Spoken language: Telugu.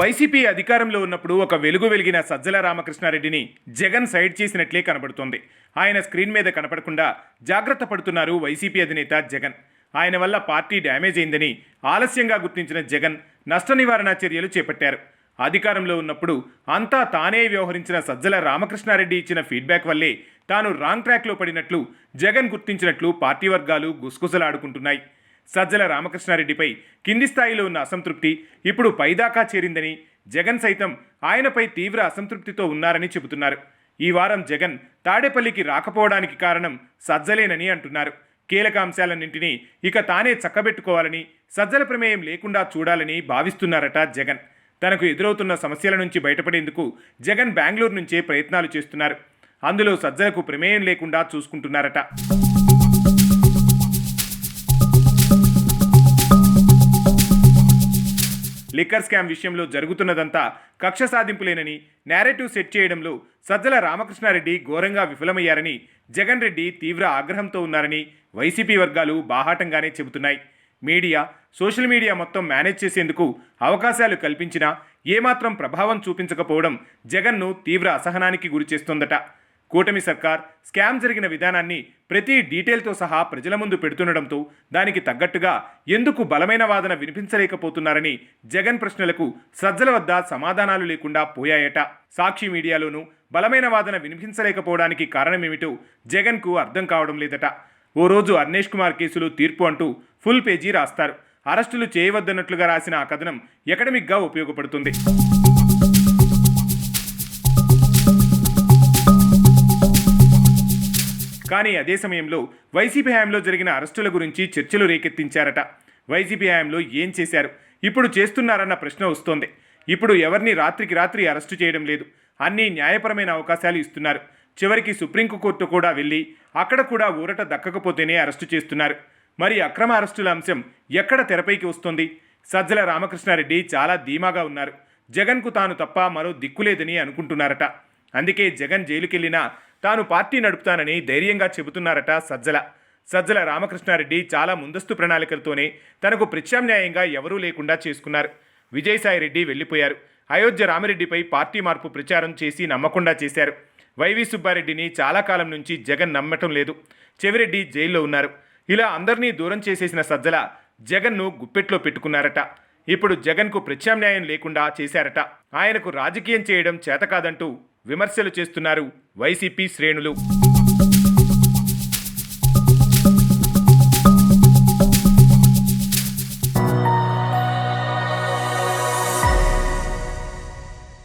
వైసీపీ అధికారంలో ఉన్నప్పుడు ఒక వెలుగు వెలిగిన సజ్జల రామకృష్ణారెడ్డిని జగన్ సైడ్ చేసినట్లే కనబడుతోంది. ఆయన స్క్రీన్ మీద కనపడకుండా జాగ్రత్త పడుతున్నారు వైసీపీ అధినేత జగన్. ఆయన వల్ల పార్టీ డ్యామేజ్ అయిందని ఆలస్యంగా గుర్తించిన జగన్ నష్ట నివారణ చర్యలు చేపట్టారు. అధికారంలో ఉన్నప్పుడు అంతా తానే వ్యవహరించిన సజ్జల రామకృష్ణారెడ్డి ఇచ్చిన ఫీడ్బ్యాక్ వల్లే తాను రాంగ్ ట్రాక్లో పడినట్లు జగన్ గుర్తించినట్లు పార్టీ వర్గాలు గుసగుసలాడుకుంటున్నాయి. సజ్జల రామకృష్ణారెడ్డిపై కింది స్థాయిలో ఉన్న అసంతృప్తి ఇప్పుడు పైదాకా చేరిందని జగన్ సైతం ఆయనపై తీవ్ర అసంతృప్తితో ఉన్నారని చెబుతున్నారు. ఈ వారం జగన్ తాడేపల్లికి రాకపోవడానికి కారణం సజ్జలేనని అంటున్నారు. కీలక అంశాలన్నింటినీ ఇక తానే చక్కబెట్టుకోవాలని సజ్జల ప్రమేయం లేకుండా చూడాలని భావిస్తున్నారట జగన్. తనకు ఎదురవుతున్న సమస్యల నుంచి బయటపడేందుకు జగన్ బెంగళూరు నుంచే ప్రయత్నాలు చేస్తున్నారు. అందులో సజ్జలకు ప్రమేయం లేకుండా చూసుకుంటున్నారట. లిక్కర్ స్కామ్ విషయంలో జరుగుతున్నదంతా కక్ష సాధింపులేనని నేరేటివ్ సెట్ చేయడంలో సజ్జల రామకృష్ణారెడ్డి ఘోరంగా విఫలమయ్యారని జగన్ రెడ్డి తీవ్ర ఆగ్రహంతో ఉన్నారని వైసీపీ వర్గాలు బాహాటంగానే చెబుతున్నాయి. మీడియా సోషల్ మీడియా మొత్తం మేనేజ్ చేసేందుకు అవకాశాలు కల్పించినా ఏమాత్రం ప్రభావం చూపించకపోవడం జగన్ను తీవ్ర అసహనానికి గురిచేస్తోందట. కూటమి సర్కార్ స్కామ్ జరిగిన విధానాన్ని ప్రతి డీటెయిల్తో సహా ప్రజల ముందు పెడుతుండడంతో దానికి తగ్గట్టుగా ఎందుకు బలమైన వాదన వినిపించలేకపోతున్నారని జగన్ ప్రశ్నలకు సజ్జల వద్ద సమాధానాలు లేకుండా పోయాయట. సాక్షి మీడియాలోనూ బలమైన వాదన వినిపించలేకపోవడానికి కారణమేమిటో జగన్కు అర్థం కావడం లేదట. ఓ రోజు అర్నేష్ కుమార్ కేసులో తీర్పు అంటూ ఫుల్ పేజీ రాస్తారు. అరెస్టులు చేయవద్దన్నట్లుగా రాసిన ఆ కథనం ఎకడమిక్గా ఉపయోగపడుతుంది. కానీ అదే సమయంలో వైసీపీ హయాంలో జరిగిన అరెస్టుల గురించి చర్చలు రేకెత్తించారట. వైసీపీ హయాంలో ఏం చేశారు? ఇప్పుడు చేస్తున్నారన్న ప్రశ్న వస్తోంది. ఇప్పుడు ఎవరిని రాత్రికి రాత్రి అరెస్టు చేయడం లేదు. అన్ని న్యాయపరమైన అవకాశాలు ఇస్తున్నారు. చివరికి సుప్రీంకోర్టు కూడా వెళ్ళి అక్కడ కూడా ఊరట దక్కకపోతేనే అరెస్టు చేస్తున్నారు. మరి అక్రమ అరెస్టుల అంశం ఎక్కడ తెరపైకి వస్తుంది? సజ్జల రామకృష్ణారెడ్డి చాలా ధీమాగా ఉన్నారు. జగన్కు తాను తప్ప మరో దిక్కులేదని అనుకుంటున్నారట. అందుకే జగన్ జైలుకెళ్ళినా తాను పార్టీ నడుపుతానని ధైర్యంగా చెబుతున్నారట సజ్జల. సజ్జల రామకృష్ణారెడ్డి చాలా ముందస్తు ప్రణాళికలతోనే తనకు ప్రత్యామ్నాయంగా ఎవరూ లేకుండా చేసుకున్నారు. విజయసాయిరెడ్డి వెళ్ళిపోయారు. అయోధ్య రామిరెడ్డిపై పార్టీ మార్పు ప్రచారం చేసి నమ్మకుండా చేశారు. వైవి సుబ్బారెడ్డిని చాలా కాలం నుంచి జగన్ నమ్మటం లేదు. చెవిరెడ్డి జైల్లో ఉన్నారు. ఇలా అందరినీ దూరం చేసేసిన సజ్జల జగన్ను గుప్పెట్లో పెట్టుకున్నారట. ఇప్పుడు జగన్కు ప్రత్యామ్నాయం లేకుండా చేశారట. ఆయనకు రాజకీయం చేయడం చేతకాదంటూ విమర్శలు చేస్తున్నారు వైసీపీ శ్రేణులు.